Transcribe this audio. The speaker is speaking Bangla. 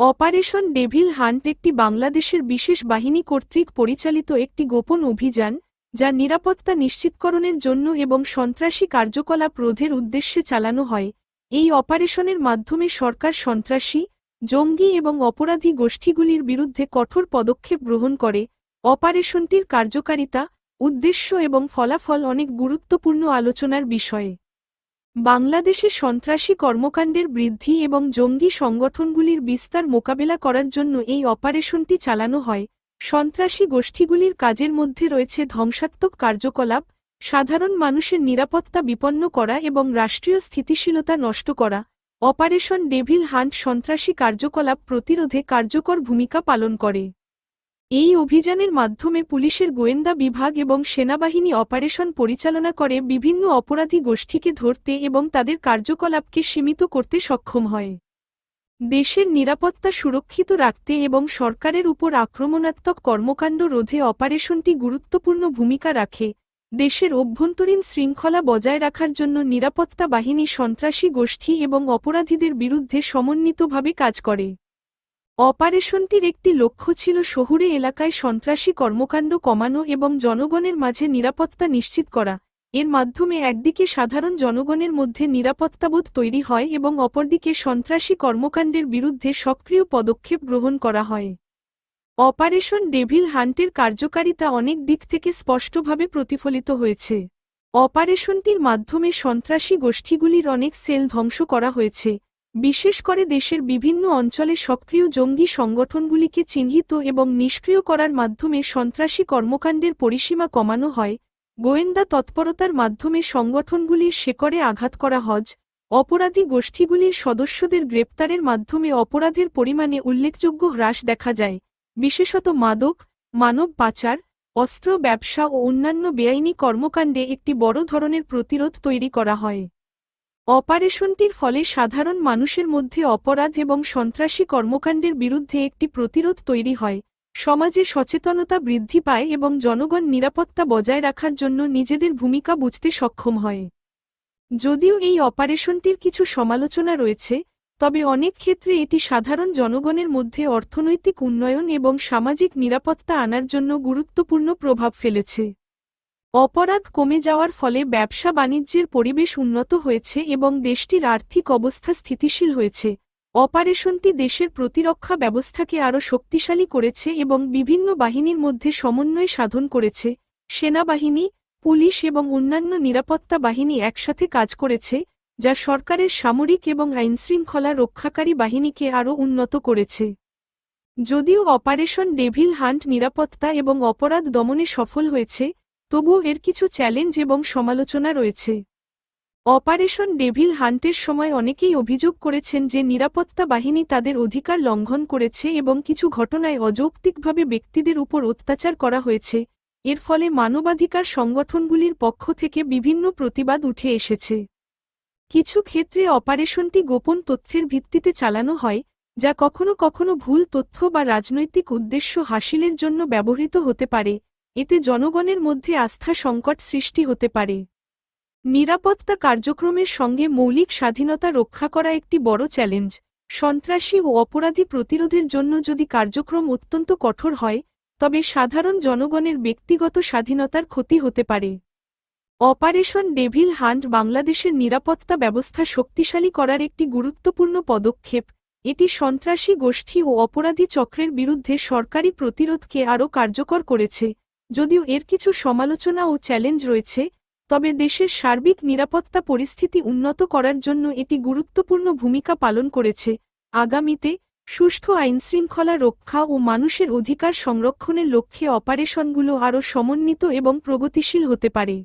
অপারেশন ডেভিল হান্ট একটি বাংলাদেশের বিশেষ বাহিনী কর্তৃক পরিচালিত একটি গোপন অভিযান, যা নিরাপত্তা নিশ্চিতকরণের জন্য এবং সন্ত্রাসী কার্যকলাপ রোধের উদ্দেশ্যে চালানো হয়। এই অপারেশনের মাধ্যমে সরকার সন্ত্রাসী, জঙ্গি এবং অপরাধী গোষ্ঠীগুলির বিরুদ্ধে কঠোর পদক্ষেপ গ্রহণ করে। অপারেশনটির কার্যকারিতা, উদ্দেশ্য এবং ফলাফল অনেক গুরুত্বপূর্ণ আলোচনার বিষয়ে। বাংলাদেশে সন্ত্রাসী কর্মকাণ্ডের বৃদ্ধি এবং জঙ্গি সংগঠনগুলির বিস্তার মোকাবেলা করার জন্য এই অপারেশনটি চালানো হয়। সন্ত্রাসী গোষ্ঠীগুলির কাজের মধ্যে রয়েছে ধ্বংসাত্মক কার্যকলাপ, সাধারণ মানুষের নিরাপত্তা বিপন্ন করা এবং রাষ্ট্রীয় স্থিতিশীলতা নষ্ট করা। অপারেশন ডেভিল হান্ট সন্ত্রাসী কার্যকলাপ প্রতিরোধে কার্যকর ভূমিকা পালন করে। এই অভিযানের মাধ্যমে পুলিশের গোয়েন্দা বিভাগ এবং সেনাবাহিনী অপারেশন পরিচালনা করে বিভিন্ন অপরাধী গোষ্ঠীকে ধরতে এবং তাদের কার্যকলাপকে সীমিত করতে সক্ষম হয়। দেশের নিরাপত্তা সুরক্ষিত রাখতে এবং সরকারের উপর আক্রমণাত্মক কর্মকাণ্ড রোধে অপারেশনটি গুরুত্বপূর্ণ ভূমিকা রাখে, দেশের অভ্যন্তরীণ শৃঙ্খলা বজায় রাখার জন্য নিরাপত্তা বাহিনী সন্ত্রাসী গোষ্ঠী এবং অপরাধীদের বিরুদ্ধে সমন্বিতভাবে কাজ করে। অপারেশনটির একটি লক্ষ্য ছিল শহুরে এলাকায় সন্ত্রাসী কর্মকাণ্ড কমানো এবং জনগণের মাঝে নিরাপত্তা নিশ্চিত করা। এর মাধ্যমে একদিকে সাধারণ জনগণের মধ্যে নিরাপত্তাবোধ তৈরি হয় এবং অপরদিকে সন্ত্রাসী কর্মকাণ্ডের বিরুদ্ধে সক্রিয় পদক্ষেপ গ্রহণ করা হয়। অপারেশন ডেভিল হান্টের কার্যকারিতা অনেক দিক থেকে স্পষ্টভাবে প্রতিফলিত হয়েছে। অপারেশনটির মাধ্যমে সন্ত্রাসী গোষ্ঠীগুলির অনেক সেল ধ্বংস করা হয়েছে। বিশেষ করে দেশের বিভিন্ন অঞ্চলে সক্রিয় জঙ্গি সংগঠনগুলিকে চিহ্নিত এবং নিষ্ক্রিয় করার মাধ্যমে সন্ত্রাসী কর্মকাণ্ডের পরিসীমা কমানো হয়। গোয়েন্দা তৎপরতার মাধ্যমে সংগঠনগুলির শেকড়ে আঘাত করা হজ, অপরাধী গোষ্ঠীগুলির সদস্যদের গ্রেপ্তারের মাধ্যমে অপরাধের পরিমাণে উল্লেখযোগ্য হ্রাস দেখা যায়। বিশেষত মাদক, মানব পাচার, অস্ত্র ব্যবসা ও অন্যান্য বেআইনি কর্মকাণ্ডে একটি বড় ধরনের প্রতিরোধ তৈরি করা হয়। অপারেশনটির ফলে সাধারণ মানুষের মধ্যে অপরাধ এবং সন্ত্রাসী কর্মকাণ্ডের বিরুদ্ধে একটি প্রতিরোধ তৈরি হয়। সমাজে সচেতনতা বৃদ্ধি পায় এবং জনগণ নিরাপত্তা বজায় রাখার জন্য নিজেদের ভূমিকা বুঝতে সক্ষম হয়। যদিও এই অপারেশনটির কিছু সমালোচনা রয়েছে, তবে অনেক ক্ষেত্রে এটি সাধারণ জনগণের মধ্যে অর্থনৈতিক উন্নয়ন এবং সামাজিক নিরাপত্তা আনার জন্য গুরুত্বপূর্ণ প্রভাব ফেলেছে। অপরাধ কমে যাওয়ার ফলে ব্যবসা বাণিজ্যের পরিবেশ উন্নত হয়েছে এবং দেশটির আর্থিক অবস্থা স্থিতিশীল হয়েছে। অপারেশনটি দেশের প্রতিরক্ষা ব্যবস্থাকে আরও শক্তিশালী করেছে এবং বিভিন্ন বাহিনীর মধ্যে সমন্বয় সাধন করেছে। সেনাবাহিনী, পুলিশ এবং অন্যান্য নিরাপত্তা বাহিনী একসাথে কাজ করেছে, যা সরকারের সামরিক এবং আইনশৃঙ্খলা রক্ষাকারী বাহিনীকে আরও উন্নত করেছে। যদিও অপারেশন ডেভিল হান্ট নিরাপত্তা এবং অপরাধ দমনে সফল হয়েছে তবুও এর কিছু চ্যালেঞ্জ এবং সমালোচনা রয়েছে। অপারেশন ডেভিল হান্টের সময় অনেকেই অভিযোগ করেছেন যে নিরাপত্তা বাহিনী তাদের অধিকার লঙ্ঘন করেছে এবং কিছু ঘটনায় অযৌক্তিকভাবে ব্যক্তিদের উপর অত্যাচার করা হয়েছে। এর ফলে মানবাধিকার সংগঠনগুলির পক্ষ থেকে বিভিন্ন প্রতিবাদ উঠে এসেছে। কিছু ক্ষেত্রে অপারেশনটি গোপন তথ্যের ভিত্তিতে চালানো হয়, যা কখনো কখনো ভুল তথ্য বা রাজনৈতিক উদ্দেশ্য হাসিলের জন্য ব্যবহৃত হতে পারে। এতে জনগণের মধ্যে আস্থা সংকট সৃষ্টি হতে পারে। নিরাপত্তা কার্যক্রমের সঙ্গে মৌলিক স্বাধীনতা রক্ষা করা একটি বড় চ্যালেঞ্জ। সন্ত্রাসী ও অপরাধী প্রতিরোধের জন্য যদি কার্যক্রম অত্যন্ত কঠোর হয়, তবে সাধারণ জনগণের ব্যক্তিগত স্বাধীনতার ক্ষতি হতে পারে। অপারেশন ডেভিল হান্ট বাংলাদেশের নিরাপত্তা ব্যবস্থা শক্তিশালী করার একটি গুরুত্বপূর্ণ পদক্ষেপ। এটি সন্ত্রাসী গোষ্ঠী ও অপরাধী চক্রের বিরুদ্ধে সরকারি প্রতিরোধকে আরও কার্যকর করেছে। যদিও এর কিছু সমালোচনা ও চ্যালেঞ্জ রয়েছে, তবে দেশের সার্বিক নিরাপত্তা পরিস্থিতি উন্নত করার জন্য এটি গুরুত্বপূর্ণ ভূমিকা পালন করেছে। আগামীতে সুষ্ঠু আইনশৃঙ্খলা রক্ষা ও মানুষের অধিকার সংরক্ষণের লক্ষ্যে অপারেশনগুলো আরও সমন্বিত এবং প্রগতিশীল হতে পারে।